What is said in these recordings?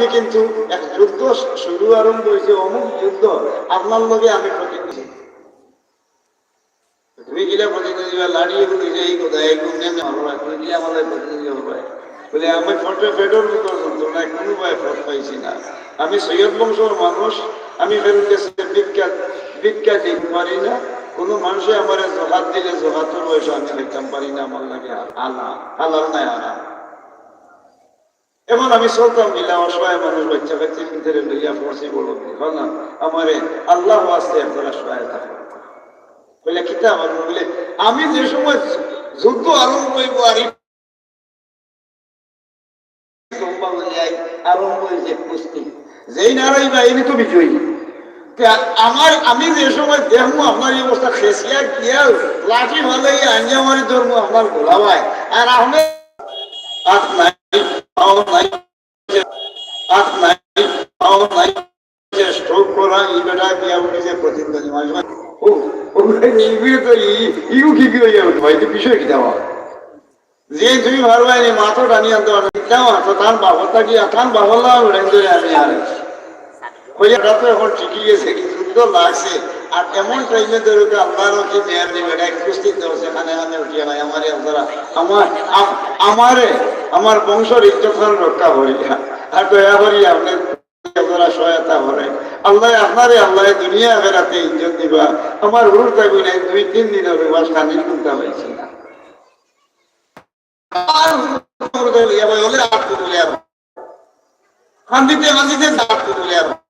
আমি কিন্তু এক যুদ্ধ শুরু আরম্ভ হয়েছে, অমুক যুদ্ধ আপনার লগে আমি তুমি গিলা লাড়িয়ে এই গুণ নেমে তুমি গিলা আমাদের প্রতিনিধি বলে, আমি ফটো ফট পাইছি না। আমি সৈয়দ বংশর মানুষ, আমি ফেরত বিখ্যাত পারি না। কোনো মানুষে আমার জহাত দিলে জহাতের বয়স আমি দেখতাম পারি না, আমার লাগে আলা হালাল নাই আলা এখন আমি চলতাম মিলা অসহায় মানুষ, বাচ্চা কাচ্চি ভিতরে লইয়া পড়ছি বলো না? আমারে আল্লাহ আসতে সহায়তা করো। বলে, কিতা আমার বলে, আমি যে সময় যুদ্ধ আরম্ভ হইব আর যেই আমার, আমি যে সময় দেখব আপনার এই অবস্থা, খেসিয়া গিয়া লাঠি ভালো আঞ্জা মারি ধরবো আপনার গোলাবাই আর আপনার হাত নাই পাও নাই হাত নাই পাও নাই স্ট্রোক করা এই বেটা গিয়া উঠেছে প্রতিদ্বন্দ্বী মানুষ ও নিবিড় তো ইউ কি কি হইয়া উঠে ভাই বিষয় কি দেওয়া যে তুমি ভারবাই নি মাথা কি কি লাগছে আর এমন টাইমে ধরে আল্লাহর কি মেয়ার দিবে কুস্তি দেওয়া সেখানে আমি উঠিয়ে নাই। আমারে আপনারা আমার, আম- আমারে, আমার বংশর ইজ্জত রক্ষা করিয়া আর দয়া করি আপনি আপনারা সহায়তা করে। দুনিয়া দিবা। দুই তিন আর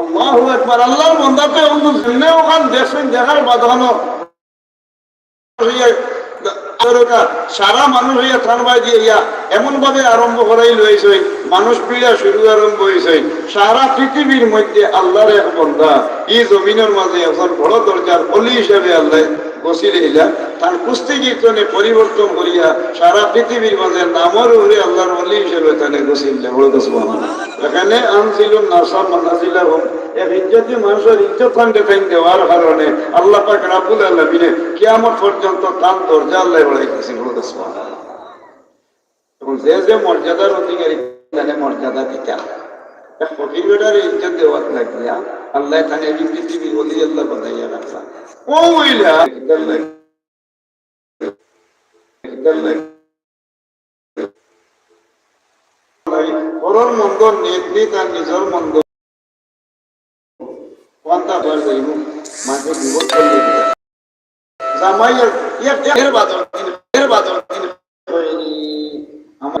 আল্লাহ একবার আল্লাহর বন্দাতে অন্য ওখান দেখছেন দেখার বাঁধানো সারা মানুষ হইয়া থানবাই দিয়ে ইয়া এমন ভাবে আরম্ভ করাই লইছে। মানুষ পিড়া শুরু আরম্ভ হয়েছে। সারা পৃথিবীর মধ্যে আল্লাহর এক বন্ধা এই জমিনের মাঝে এখন বড় দরজার অলি হিসেবে আল্লাহ পরিবর্তন করিয়া সারা পৃথিবীর মাঝে নামর উড়ে আল্লাহর অলি হিসেবে বড় এখানে আনছিল এক মানুষের ইজ্জত খানকে খাইন দেওয়ার কারণে আল্লাহ পাক রাবুল কিয়ামত পর্যন্ত তার দরজা আল্লাহ বড়াইতেছে বড় যে যে মর্যাদার অধিকারী তাহলে মর্যাদা দিতা এক ফকির বেটার ইজ্জত দেওয়ার লাগিয়া আল্লাহ তাহলে এই পৃথিবী বলি আল্লাহ বানাইয়া রাখা। ও মহিলা কিতার লাগে কিতার লাগে পরর মন্দ নেত্রী তার নিজের মন্দ কোনটা বার যাইব মাঝে বিপদ করলে জামাইয়ের এর বাদল এর বাদল আমার